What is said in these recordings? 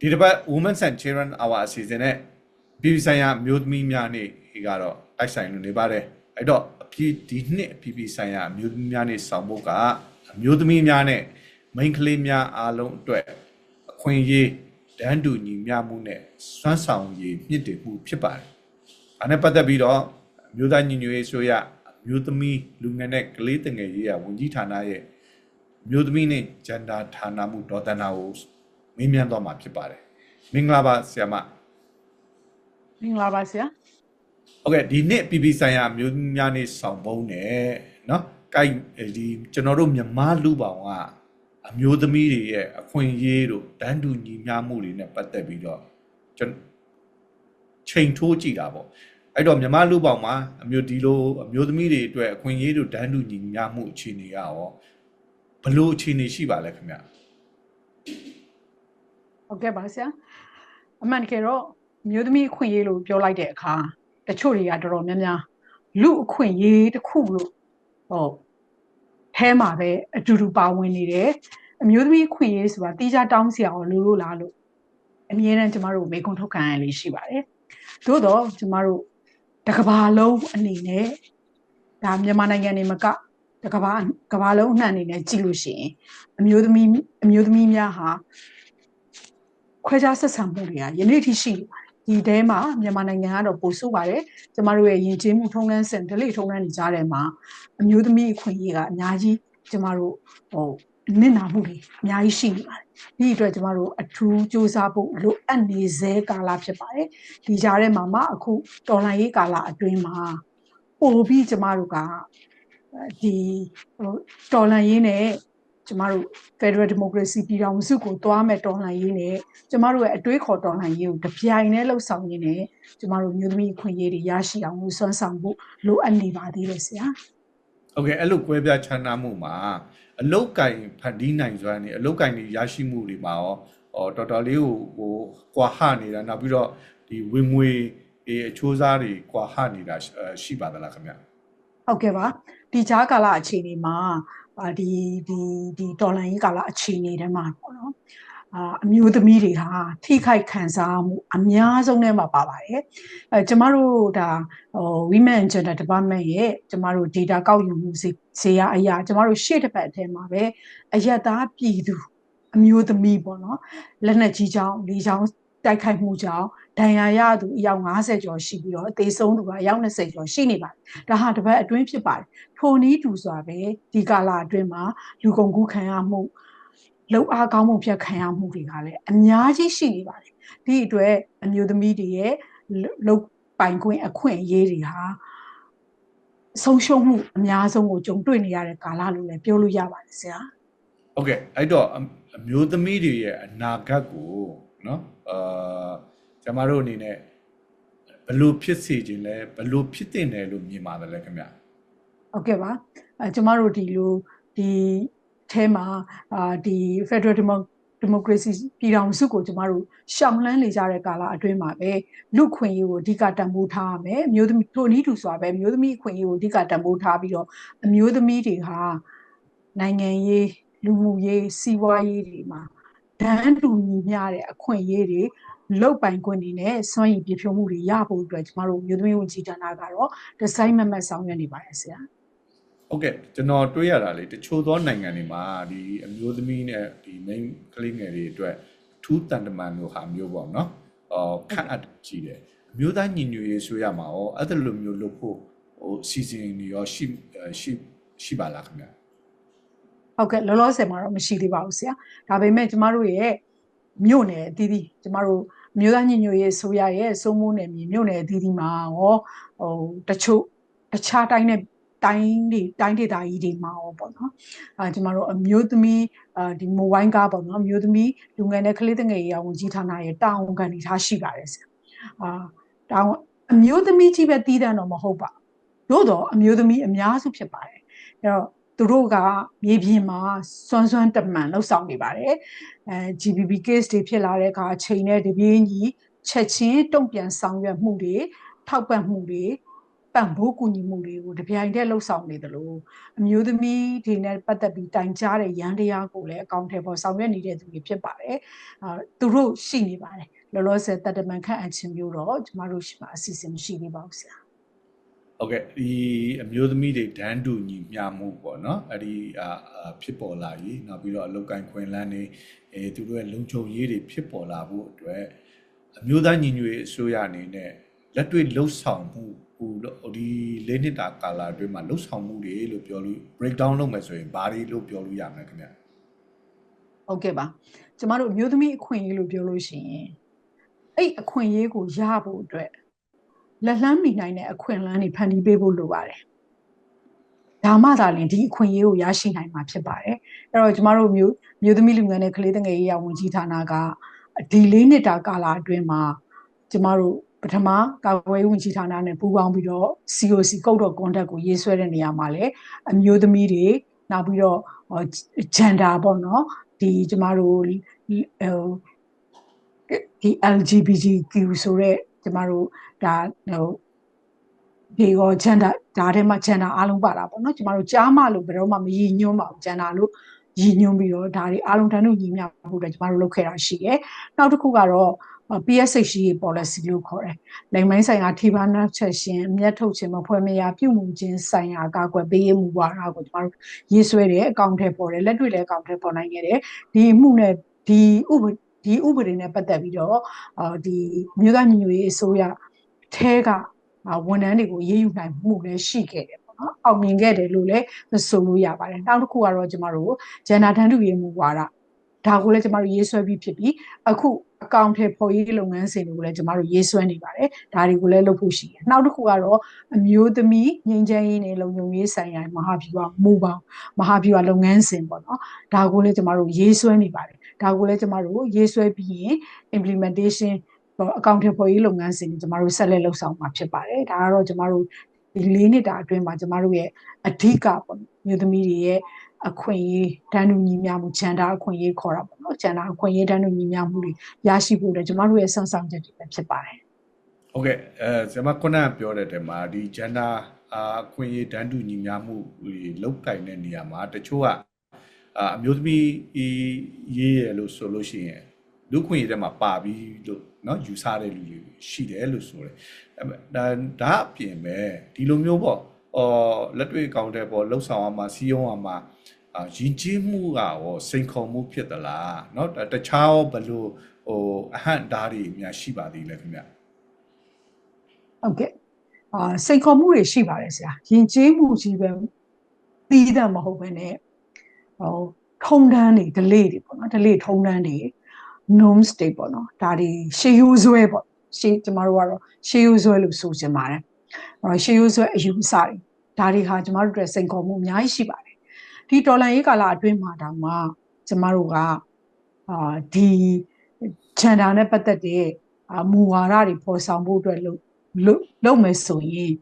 ဒီတစ်ပတ် Women and Children Hour အစီအစဉ်နဲ့ပြည်ပဆိုင်ရာအမျိုးသမီးများနေ့ကတော့တိုက်ဆိုင်လို့နေပါတယ်အဲ့တော့အဖြစ်ဒီနှစ်ပြည်ပဆိုင်ရာအမျိုးသမီးများနေ့ဆောင်ဖို့ကအမျိုးသမီးများနဲ့မိန်းကလေးများအားလုံးအတွက်အခွင့်အရေးတန်းတူညီမျှမှုနဲ့စွမ်းဆောင်ရည်မြင့်တင်မှုဖြစ်ပါတယ်။အဲနဲ့ပတ်သက်ပြီးတော့အမျိုးသားညီညွတ်ရေးဆိုရအမျိုးသမီးလူငယ်နဲ့ကလေးတငယ်ရေးရာဝန်ကြီးဌာနရဲ့အမျိုးသမီးနဲ့ဂျန်ဒါဌာနမှုဒေါ်တနာကို မေးမြန်းတော့မှာဖြစ်ပါတယ်။မင်္ဂလာပါဆရာမ။ မင်္ဂလာပါဆရာ ဟုတ်ကဲ့ဒီနှစ်ပြည်ပဆိုင်ရာအမျိုးသမီးများနေ့ဆောင်ပုံးနဲ့เนาะကိုက်ဒီကျွန်တော်တို့မြန်မာလူပောင်ကအမျိုးသမီးတွေရဲ့အခွင့်အရေးတို့တန်းတူညီမျှမှုတွေနဲ့ပတ်သက်ပြီးတော့ကျွန်ချိန်ထိုးကြည့်တာပေါ့အဲ့တော့မြန်မာလူပောင်မှာအမျိုးဒီလိုအမျိုးသမီးတွေအတွက်အခွင့်အရေးတို့တန်းတူညီမျှမှုအခြေအနေကရောဘယ်လိုအခြေအနေရှိပါလဲခင်ဗျ ဟုတ်ကဲ့ပါဆရာအမှန်တကယ်တော့မျိုးသမီးအခွင့်အရေးလို့ပြောလိုက်တဲ့အခါတချို့တွေကတော်တော်များများလူအခွင့်အရေးတစ်ခုလို့ဟုတ်အဲမှာပဲအတူတူပါဝင်နေတယ်အမျိုးသမီးအခွင့်အရေးဆိုတာတီးခြားတောင်းစရာအောင်လို့လို့လားလို့အမြဲတမ်းကျမတို့မေခွန်းထုတ်ခံရလေးရှိပါတယ်သို့တော့ကျမတို့တစ်ကဘာလုံးအနေနဲ့ဒါမြန်မာနိုင်ငံနေမကတစ်ကဘာကဘာလုံးအနှံ့အနေနဲ့ကြည့်လို့ရှိရင်အမျိုးသမီးအမျိုးသမီးများဟာ ခွဲခြားဆက်ဆံမှုတွေကယနေ့ထိရှိနေပါတယ်ဒီတဲမှာမြန်မာနိုင်ငံကတော့ပိုဆိုးပါတယ်ကျမတို့ရဲ့ယဉ်ကျေးမှုထုံးတမ်းစင်ဒလိထုံးတမ်းတွေကြားထဲမှာအမျိုးသမီးအခွင့်အရေးကအများကြီးကျမတို့ဟိုနစ်နာမှုတွေအများကြီးရှိနေပါတယ်ဒီအတွက်ကျမတို့အထူးစူးစမ်းဖို့လိုအပ်နေစေကာလဖြစ်ပါတယ်ဒီကြားထဲမှာမှအခုတော်လှန်ရေးကာလအတွင်းမှာပို့ပြီးကျမတို့ကဒီဟိုတော်လှန်ရေးနဲ့ ကျမတို့ Federal Democracy ပြည်ထောင်စုကိုသွားမဲ့တော်လှန်ရေးနဲ့ကျမတို့ရဲ့အတွေးခေါ်တော်လှန်ရေးကိုတပြိုင်တည်းလှုပ်ဆောင်ရင်းနဲ့ကျမတို့မျိုးသမီးအခွင့်အရေးတွေရရှိအောင်လို့စွမ်းဆောင်ဖို့လိုအပ်နေပါသေးတယ်ဆရာဟုတ်ကဲ့အဲ့လိုကွဲပြားခြားနားမှုမှာအလုတ်ကင်ဖန်တီးနိုင်စွမ်းနေအလုတ်ကင်တွေရရှိမှုတွေမှာရောဟောတော်တော်လေးကိုဟိုကွာဟနေတာနောက်ပြီးတော့ဒီဝင်ငွေအေးအချိုးစားတွေကွာဟနေတာရှိအဲရှိပါသလားခင်ဗျဟုတ်ကဲ့ပါဒီကြားကာလအခြေအနေမှာ အာဒီဒီဒီဒေါ်လာရေးကာလအခြေအနေထဲမှာပေါ့နော်အာအမျိုးသမီးတွေဟာထိခိုက်ခံစားမှုအများဆုံးထဲမှာပါပါတယ်အဲကျမတို့ဒါဟို Women and Gender Department ရဲ့ကျမတို့ data ကောက်ယူမှုစေဇေယျအရာကျမတို့ရှေ့တစ်ပတ်အထဲမှာပဲအယက်သားပြည်သူအမျိုးသမီးပေါ့နော်လက်နက်ကြီးချောင်းလေချောင်း တိုက်ခိုက်မှုကြောင့်ဒဏ်ရာရသူအယောက်90ကျော်ရှိပြီးတော့အသေးဆုံးသူကအယောက်20ကျော်ရှိနေပါတယ်ဒါဟာတစ်ပတ်အတွင်းဖြစ်ပါတယ်ထိုနည်းတူစွာပဲဒီကာလအတွင်းမှာလူကုန်ကူးခံရမှုလုံအားကောင်းမှုဖြတ်ခံရမှုတွေကလည်းအများကြီးရှိနေပါတယ်ဒီအတွက်အမျိုးသမီးတွေရဲ့လုံပိုင်ခွင့်အခွင့်အရေးတွေဟာဆုံးရှုံးမှုအများဆုံးကိုကြုံတွေ့နေရတဲ့ကာလလို့လည်းပြောလို့ရပါတယ်ဆရာဟုတ်ကဲ့အဲ့တော့အအမျိုးသမီးတွေရဲ့အနာဂတ်ကို နော်အာကျွန်မတို့အနေနဲ့ဘလို့ဖြစ်စေခြင်းလဲဘလို့ဖြစ်တင်တယ်လို့မြင်ပါတယ်လဲခင်ဗျဟုတ်ကဲ့ပါအဲကျွန်မတို့ဒီလိုဒီအဲမှာအာဒီ Federal Democracy ပြည်ထောင်စုကိုကျွန်မတို့ရှောင်လန်းနေကြတဲ့ကာလအတွင်းမှာပဲလူခွင့်ရေးကိုအဓိကတန်ဖိုးထားရမယ်အမျိုးသမီးတို့နည်းတူစွာပဲအမျိုးသမီးခွင့်ရေးကိုအဓိကတန်ဖိုးထားပြီးတော့အမျိုးသမီးတွေဟာနိုင်ငံရေးလူမှုရေးစီးပွားရေးတွေမှာ ဒန်းတူညီမျှတဲ့အခွင့်အရေးတွေလုတ်ပိုင်ခွင့်တွေနဲ့စွန့်ရည်ပြဖြိုးမှုတွေရဖို့အတွက်ကျမတို့မျိုးသမီးဝန်ကြီးဌာနကတော့ဒီဇိုင်းမမတ်ဆောင်ရွက်နေပါတယ်ဆရာဟုတ်ကဲ့ကျွန်တော်တွေးရတာလေတချို့သောနိုင်ငံတွေမှာဒီအမျိုးသမီးနဲ့ဒီ main ကလေးငယ်တွေအတွက်အထူးတန်တမန်လိုဟာမျိုးပေါ့နော်အော်ခန့်အပ်ကြည့်တယ်အမျိုးသားညီညွတ်ရေးဆိုရမှာရောအဲ့ဒါလိုမျိုးလုပ်ဖို့ဟိုစီစဉ်နေရောရှိအဲရှိရှိပါလားခင်ဗျ ဟုတ်ကဲ့လောလောဆယ်မှာတော့မရှိသေးပါဘူးဆရာဒါပေမဲ့ကျမတို့ရဲ့မြို့နယ်အသီးသီးကျမတို့အမျိုးသားညီညွတ်ရေးဆိုရရဲ့စိုးမိုးနယ်မြေမြို့နယ်အသီးသီးမှာရောဟိုတချို့တခြားတိုင်းနဲ့တိုင်းတွေတိုင်းဒေသကြီးတွေမှာရောပေါ့နော်အာကျမတို့အမျိုးသမီးအာဒီမိုဘိုင်းကားပေါ့နော်အမျိုးသမီးလူငယ်နဲ့ကလေးငယ်ရေးရာဝန်ကြီးဌာနရဲ့တာဝန်ခံတွေထားရှိပါတယ်ဆရာအာတာဝန်အမျိုးသမီးကြီးပဲတည်တယ်တော့မဟုတ်ပါဘူးသို့တော့အမျိုးသမီးအများစုဖြစ်ပါတယ်အဲ့တော့ သူတို့ကမြေပြင်မှာစွမ်းစွမ်းတမန်လှုပ်ဆောင်နေပါတယ်အဲ GBB case တွေဖြစ်လာတဲ့အခါအချိန်နဲ့တပြေးညီချက်ချင်းတုံ့ပြန်ဆောင်ရွက်မှုတွေထောက်ပံ့မှုတွေပံ့ပိုးကူညီမှုတွေကိုတပြိုင်တည်းလှုပ်ဆောင်နေသလိုအမျိုးသမီးတွေနဲ့ပတ်သက်ပြီးတိုင်ကြားတဲ့ရန်တရားကိုလည်းအကောင့်ထဲပေါ်ဆောင်ရွက်နေတဲ့သူတွေဖြစ်ပါတယ်။အာသူတို့ရှိနေပါတယ်။လောလောဆယ်တတမန်ခန့်အပ်ခြင်းမျိုးတော့ကျမတို့ရှိမှအစီအစဉ်မရှိသေးပါဘူးဆရာ။ ဟုတ်ကဲ့ဒီအမျိုးသမီးတွေဒန်းတူညီမျှမှုပေါ့နော်အဲ့ဒီအာအာဖြစ်ပေါ်လာရေးနောက်ပြီးတော့အလုတ်ကန်ခွင်လန်းနေအဲသူတို့ရဲ့လုံခြုံရေးတွေဖြစ်ပေါ်လာဖို့အတွက်အမျိုးသားညီညွတ်ရေးအစိုးရအနေနဲ့လက်တွေ့လှုပ်ဆောင်မှုဟိုဒီလေးနှစ်တာကာလအတွင်းမှာလှုပ်ဆောင်မှုတွေလို့ပြောလို့ break down လုပ်မယ်ဆိုရင်ဘာတွေလို့ပြောလို့ရမလဲခင်ဗျဟုတ်ကဲ့ပါကျမတို့အမျိုးသမီးအခွင့်အရေးလို့ပြောလို့ရှိရင်အဲ့အခွင့်အရေးကိုရဖို့အတွက် လက်လှမ်းမိနိုင်တဲ့အခွင့်အလမ်းတွေဖန်တီးပေးဖို့လိုပါတယ်ဒါမှသာလျှင်ဒီအခွင့်အရေးကိုရရှိနိုင်မှာဖြစ်ပါတယ်အဲ့တော့ကျမတို့မျိုးမျိုးသမီးလူငယ်နဲ့ကလေးငယ်ရေးရာဝန်ကြီးဌာနကဒီလေးနှစ်တာကာလအတွင်းမှာကျမတို့ပထမကာကွယ်ရေးဝန်ကြီးဌာနနဲ့ပူးပေါင်းပြီးတော့ COC Code of Conduct ကိုရေးဆွဲတဲ့နေရာမှာလည်းအမျိုးသမီးတွေနောက်ပြီးတော့ gender ပေါ့နော်ဒီကျမတို့ဟိုဒီ LGBTQ ဆိုတဲ့ ကျမတို့ဒါဟိုဒီရော gender ဒါထဲမှာ gender အားလုံးပါတာပေါ့နော်ကျမတို့ကြားမလို့ဘယ်တော့မှမရည်ညွှန်းပါဘူး gender လို့ရည်ညွှန်းပြီးတော့ဒါတွေအားလုံးတန်းတူညီမျှဖို့အတွက်ကျမတို့လုပ်ခဲ့တာရှိတယ်နောက်တစ်ခုကတော့ PSHE policy လို့ခေါ်တယ်။လိမ်မိုင်းဆိုင်ရာထိပါနှက်ချက်ရှင်အမျက်ထုတ်ခြင်းမဖွဲ့မရပြုမှုခြင်းဆိုင်ရာကာကွယ်ပေးရေးမူဝါဒကိုကျမတို့ရေးဆွဲတယ်အကောင့်ထဲပေါ်တယ်လက်တွေ့လည်းအကောင့်ထဲပေါ်နိုင်ခဲ့တယ်။ဒီအမှုနဲ့ဒီဥပ ဒီဥပဒေနဲ့ပတ်သက်ပြီးတော့အာဒီမြို့သားညီညွတ်ရေးအစိုးရထဲကဝန်ထမ်းတွေကိုရေးယူနိုင်မှုလည်းရှိခဲ့တယ်ပေါ့နော်။အောင်မြင်ခဲ့တယ်လို့လည်းဆိုလို့ရပါတယ်။နောက်တစ်ခုကတော့ကျမတို့ဂျန်နာတန်းတူရေးမူဝါဒဒါကိုလည်းကျမတို့ရေးဆွဲပြီးဖြစ်ပြီးအခုအကောင့်ထဲပေါ်ရေးလုပ်ငန်းစဉ်တွေကိုလည်းကျမတို့ရေးဆွဲနေပါတယ်ဒါတွေကိုလည်းလုပ်ဖို့ရှိတယ်နောက်တစ်ခုကတော့အမျိုးသမီးငြိမ်းချမ်းရေးနဲ့လုံခြုံရေးဆိုင်ရာမဟာဗျူဟာမူပေါင်းမဟာဗျူဟာလုပ်ငန်းစဉ်ပေါ့နော်ဒါကိုလည်းကျမတို့ရေးဆွဲနေပါတယ် ဒါကိုလည်းကျမတို့ရေးဆွဲပြီးရင် implementation အကောင့်ထဲပေါ်ရေးလုပ်ငန်းစဉ်တွေကျမတို့ဆက်လက်လုပ်ဆောင်မှာဖြစ်ပါတယ်ဒါကတော့ကျမတို့ဒီ၄နှစ်တာအတွင်းမှာကျမတို့ရဲ့အဓိကပေါ့မြို့သမီးတွေရဲ့အခွင့်အရေးတန်းတူညီမျှမှုဂျန်ဒါအခွင့်အရေးခေါ်တာပေါ့နော်ဂျန်ဒါအခွင့်အရေးတန်းတူညီမျှမှုတွေရရှိဖို့လည်းကျမတို့ရဲ့စံဆောင်ချက်တွေပဲဖြစ်ပါတယ်ဟုတ်ကဲ့အဲဇမခုနကပြောတဲ့တဲမှာဒီ gender အာအခွင့်အရေးတန်းတူညီမျှမှုလောက်ကင်တဲ့နေရာမှာတချို့က အမျိုးသမီးရေးရလို့ဆိုလို့ရှိရင်လူခွင့်ရေးထဲမှာပါပြီးလို့เนาะယူဆတဲ့လူတွေရှိတယ်လို့ဆိုတယ်ဒါဒါအပြင်ပဲဒီလိုမျိုးပေါ့အော်လက်တွေ့ကောင်းတဲ့ပေါ့လှုပ်ဆောင်အောင်မှာစီးရုံးအောင်မှာအာယဉ်ကျေးမှုကရောစိန်ခေါ်မှုဖြစ်သလားเนาะတခြားရောဘယ်လိုဟိုအဟန့်ဓာတ်တွေများရှိပါသေးလဲခင်ဗျ ဟုတ်ကဲ့အာစိတ်ခေါ်မှုတွေရှိပါတယ်ဆရာယဉ်ကျေးမှုကြီးပဲပြီးတာမဟုတ်ဘဲနဲ့ ဟိုထုံတန်းတွေ delay တွေပေါ့နော် delay ထုံတန်းတွေ norm state ပေါ့နော်ဒါတွေရှေးရိုးဆွဲပေါ့ရှေးကျမတို့ကတော့ရှေးရိုးဆွဲလို့ဆိုချင်ပါတယ်အဲရှေးရိုးဆွဲအယူအဆတွေဒါတွေဟာကျမတို့အတွက်စိန်ခေါ်မှုအများကြီးရှိပါတယ်ဒီတော်လန်ရေးကာလအတွင်းမှာတောင်မှကျမတို့ကအာဒီ gender နဲ့ပတ်သက်တဲ့မူဝါဒတွေပေါ်ဆောင်ဖို့အတွက်လို့လုပ်မယ်ဆိုရင်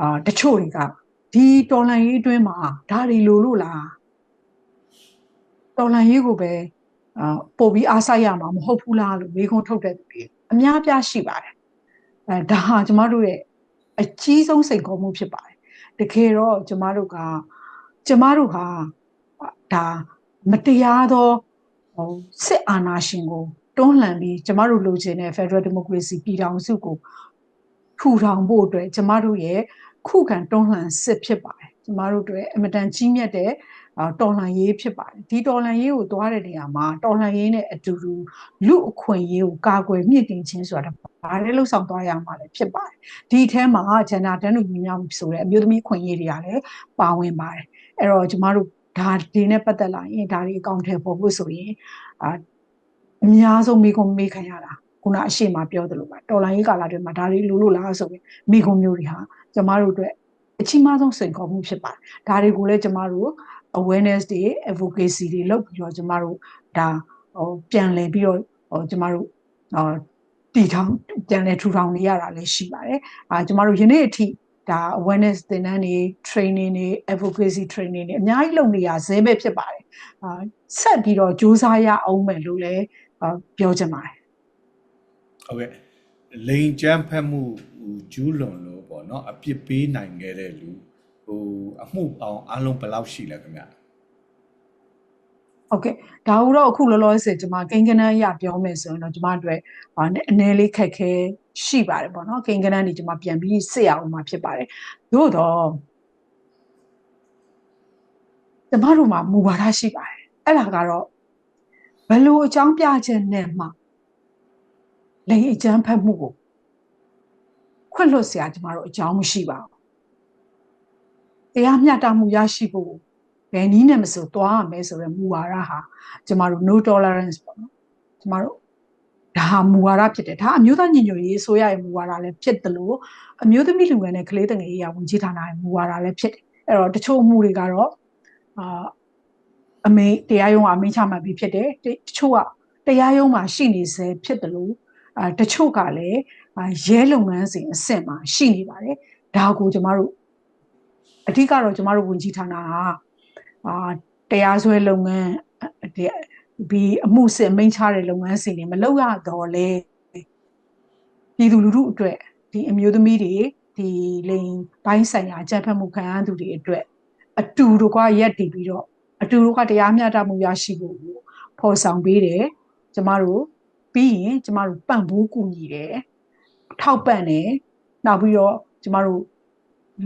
အာတချို့တွေကဒီတော်လန်ရေးအတွင်းမှာဒါတွေလိုလို့လား တော်လန်ရေးကိုပဲအာပို့ပြီးအားစိုက်ရမှာမဟုတ်ဘူးလားလို့မေးခွန်းထုတ်တဲ့သူတွေအများပြားရှိပါတယ်အဲဒါဟာကျမတို့ရဲ့အကြီးဆုံးစိတ်ခေါ်မှုဖြစ်ပါတယ်တကယ်တော့ကျမတို့ကကျမတို့ဟာဒါမတရားသောဟိုစစ်အာဏာရှင်ကိုတွန်းလှန်ပြီးကျမတို့လိုချင်တဲ့ Federal Democracy ပြည်ထောင်စုကိုထူထောင်ဖို့အတွက်ကျမတို့ရဲ့ခုခံတွန်းလှန်စစ်ဖြစ်ပါတယ်ကျမတို့တွေအမတန်ကြီးမြတ်တဲ့ တော်လှန်ရေးဖြစ်ပါတယ်ဒီတော်လှန်ရေးကိုသွားတဲ့နေရာမှာတော်လှန်ရေးနဲ့အတူတူလူအခွင့်အရေးကိုကာကွယ်မြင့်တင်ခြင်းဆိုတာဘာလဲလှုပ်ဆောင်သွားရမှာလဲဖြစ်ပါတယ်ဒီအဲမှာဂျန်နာတန်းလူညီမျှမှုဆိုတဲ့အမျိုးသမီးခွင့်ရေးတွေကလည်းပါဝင်ပါတယ်အဲ့တော့ကျမတို့ဒါဒီနဲ့ပတ်သက်လာရင်ဒါတွေအကောင့်ထဲပေါ်ဖို့ဆိုရင်အာအများဆုံးမိကုံမေးခံရတာခုနအရှိမပြောသလိုပါတော်လိုင်းရေးကာလတွေမှာဒါတွေလိုလို့လားဆိုပြီးမိကုံမျိုးတွေဟာကျမတို့အတွက်အကြီးမားဆုံးစိန်ခေါ်မှုဖြစ်ပါတယ်ဒါတွေကိုလည်းကျမတို့ awareness တွေ advocacy တွေလုပ်ပြီးတော့ကျမတို့ဒါဟိုပြန်လည်ပြီးတော့ဟိုကျမတို့ဟောတည်ထောင်ပြန်လည်ထူထောင်နေရတာလည်းရှိပါတယ်အာကျမတို့ယနေ့အထိဒါ awareness သင်တန်းတွေ training တွေ advocacy training တွေအများကြီးလုပ်နေရဇဲပဲဖြစ်ပါတယ်အာဆက်ပြီးတော့စ조사ရအောင်မယ်လို့လည်းပြောချင်ပါတယ်ဟုတ်ကဲ့လိန်ကြမ်းဖက်မှုဟိုကျူးလွန်လို့ပေါ့နော်အပြစ်ပေးနိုင်ခဲ့တဲ့လူ ဟိုအမှုပေါင်းအားလုံးဘယ်လောက်ရှိလဲခင်ဗျဟုတ်ကဲ့ဒါဟုတော့အခုလောလောဆယ်ကျွန်မကိန်းကနန်းရပြောမယ်ဆိုရင်တော့ကျွန်မတို့အနည်းလေးခက်ခဲရှိပါတယ်ပေါ့နော်ကိန်းကနန်းနေကျွန်မပြန်ပြီးစစ်ရအောင်မှာဖြစ်ပါတယ်သို့တော့ကျွန်မတို့မှာမူဝါဒရှိပါတယ်အဲ့ဒါကတော့ဘလို့အကြောင်းပြချက်နဲ့မှလိန်အကျန်းဖတ်မှုကိုခွင့်လွှတ်စရာကျွန်မတို့အကြောင်းမရှိပါဘူး တရားမျှတမှုရရှိဖို့ဘယ်နည်းနဲ့မဆိုသွားရမယ်ဆိုတဲ့မူဝါဒဟာကျမတို့ no tolerance ပေါ့နော်ကျမတို့ဒါဟာမူဝါဒဖြစ်တယ်ဒါအမျိုးသားညီညွတ်ရေးဆိုရရဲ့မူဝါဒလည်းဖြစ်တယ်လို့အမျိုးသမီးလူငယ်နဲ့ကလေးတငယ်ရေးရာဝန်ကြီးဌာနရဲ့မူဝါဒလည်းဖြစ်တယ်အဲ့တော့တချို့အမှုတွေကတော့အာအမေတရားရုံးကအမိန့်ချမှတ်ပြီးဖြစ်တယ်တချို့ကတရားရုံးမှာရှိနေစေဖြစ်တယ်လို့အာတချို့ကလည်းအာရဲလုပ်ငန်းစဉ်အဆင့်မှာရှိနေပါတယ်ဒါကိုကျမတို့ အဓိကတော့ကျမတို့ဝန်ကြီးဌာနကအာတရားစွဲလုပ်ငန်းဒီဒီအမှုစစ်မိန့်ချတဲ့လုပ်ငန်းစီတွေမလုပ်ရတော့လေပြည်သူလူထုအတွက်ဒီအမျိုးသမီးတွေဒီလိန်ပိုင်းဆိုင်ရာအကြမ်းဖက်မှုခံရသူတွေအတွက်အတူတကွရက်တည်ပြီးတော့အတူတကွတရားမျှတမှုရရှိဖို့ကိုဖော်ဆောင်ပေးတယ်ကျမတို့ပြီးရင်ကျမတို့ပံ့ပိုးကူညီတယ်ထောက်ပံ့တယ်နောက်ပြီးတော့ကျမတို့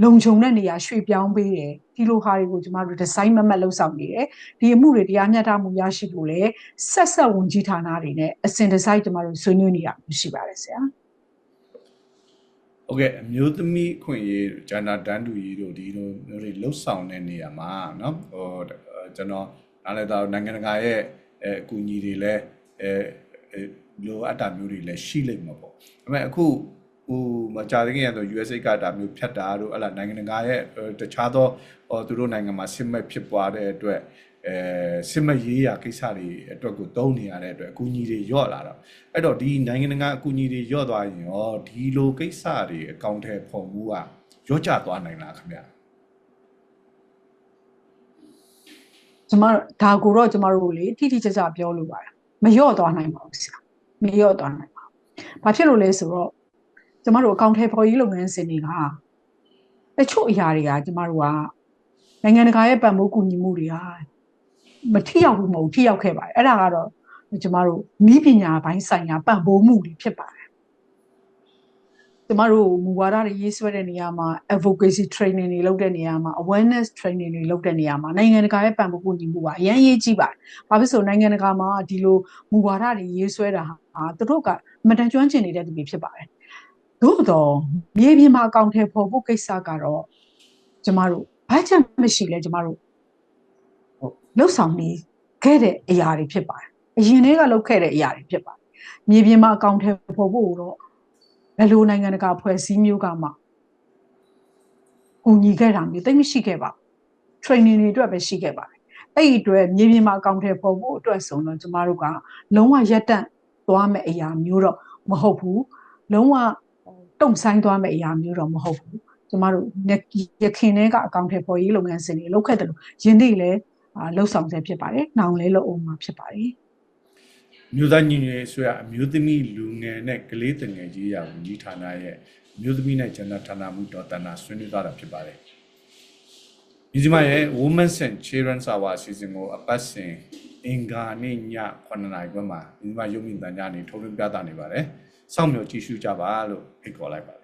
လုံခြုံတဲ့နေရာရွှေ့ပြောင်းပေးတယ်ဒီလိုဟာတွေကိုကျမတို့ဒီဇိုင်းမမတ်လှုပ်ဆောင်နေတယ်ဒီအမှုတွေတရားမျှတမှုရရှိဖို့လည်းဆက်ဆက်ဝင်ကြီးဌာနတွေနဲ့အစဉ်တစိုက်ကျမတို့ဆွေးနွေးနေတာရှိပါတယ်ဆရာ ဟုတ်ကဲ့အမျိုးသမီးအခွင့်အရေးဂျန္တာတန်းတူရေးတို့ဒီလိုမျိုးတွေလှုပ်ဆောင်တဲ့နေရာမှာเนาะဟိုကျွန်တော်နားလည်တာနိုင်ငံတကာရဲ့အဲအကူအညီတွေလည်းအဲလိုအပ်တာမျိုးတွေလည်းရှိလိမ့်မှာပေါ့ဒါပေမဲ့အခု ဟိုမကြာသေးခင်ကတော့ USA ကဒါမျိုးဖြတ်တာတို့ဟလာနိုင်ငံတကာရဲ့တခြားသောဟိုသူတို့နိုင်ငံမှာစစ်မဲ့ဖြစ်ပွားတဲ့အတွက်အဲစစ်မဲ့ရေးရာကိစ္စတွေအတွက်ကိုတုံးနေရတဲ့အတွက်အကူအညီတွေရော့လာတော့အဲ့တော့ဒီနိုင်ငံတကာအကူအညီတွေရော့သွားရင်ရောဒီလိုကိစ္စတွေအကောင့်ထဲပုံမှုကရော့ကျသွားနိုင်လားခင်ဗျာကျမတို့ဒါကိုတော့ကျမတို့လေတိတိကျကျပြောလို့ပါတယ်မလျော့သွားနိုင်ပါဘူးဆရာမလျော့သွားနိုင်ပါဘူးဘာဖြစ်လို့လဲဆိုတော့ ကျမတို့အကောင့်ထဲပေါ်ကြီးလုပ်ငန်းစဉ်တွေကတချို့အရာတွေကကျမတို့ကနိုင်ငံတကာရဲ့ပံ့ပိုးကူညီမှုတွေကမထိရောက်ဘူးမဟုတ်ဘူးထိရောက်ခဲ့ပါတယ်အဲ့ဒါကတော့ကျမတို့ဤပညာပိုင်းဆိုင်ရာပံ့ပိုးမှုတွေဖြစ်ပါတယ်ကျမတို့မူဝါဒတွေရေးဆွဲတဲ့နေရာမှာ advocacy training တွေလုပ်တဲ့နေရာမှာ awareness training တွေလုပ်တဲ့နေရာမှာနိုင်ငံတကာရဲ့ပံ့ပိုးကူညီမှုကအရင်ရေးကြည့်ပါတယ်။ဘာဖြစ်လို့နိုင်ငံတကာမှာဒီလိုမူဝါဒတွေရေးဆွဲတာဟာသူတို့ကမတန်ကျွမ်းကျင်နေတဲ့သူတွေဖြစ်ပါတယ်။ သို့တော့မြေပြင်မှာအကောင့်ထဲပေါ်ဖို့ကိစ္စကတော့ကျမတို့ဘာချက်မရှိလဲကျမတို့ဟိုလှုပ်ဆောင်နေခဲ့တဲ့အရာတွေဖြစ်ပါတယ်။အရင်တည်းကလုပ်ခဲ့တဲ့အရာတွေဖြစ်ပါတယ်။မြေပြင်မှာအကောင့်ထဲပေါ်ဖို့တော့ဘယ်လိုနိုင်ငံတကာဖွဲ့စည်းမျိုးကမှကူညီခဲ့တာမျိုးသိမရှိခဲ့ပါဘူး။ training တွေအတွက်ပဲရှိခဲ့ပါတယ်။အဲ့ဒီအတွက်မြေပြင်မှာအကောင့်ထဲပေါ်ဖို့အတွက်ဆိုတော့ကျမတို့ကလုံးဝရက်တန့်သွားမဲ့အရာမျိုးတော့မဟုတ်ဘူး။လုံးဝ တုံဆိုင်သွားမဲ့အရာမျိုးတော့မဟုတ်ဘူး။ကျမတို့ရခင်တည်းကအကောင့်ထဲပေါ်ရေးလုပ်ငန်းစဉ်တွေလုပ်ခဲ့တယ်လို့ယင်းနေ့လည်းလှုပ်ဆောင်ဆဲဖြစ်ပါတယ်။နောင်လည်းလုပ်အောင်မှာဖြစ်ပါတယ်။မြို့သားညီညွတ်ရေးဆိုရအမျိုးသမီးလူငယ်နဲ့ကလေးတငယ်ကြီးရာဝန်ကြီးဌာနရဲ့အမျိုးသမီးနဲ့ဂျန်ဒါဌာနမှုတော်တနာဆွေးနွေးသွားတာဖြစ်ပါတယ်။ဒီမှာရဲ့ Women and Children Hour အစီအစဉ်ကိုအပတ်စဉ်အင်္ဂါနေ့ည9:00နာရီခွဲမှာဒီမှာရုပ်မြင်သံကြားနေထုတ်လွှင့်ပြသနေပါတယ်။ စောင့်မျှော်ကြည့်ရှုကြပါလို့ဖိတ်ခေါ်လိုက်ပါတယ်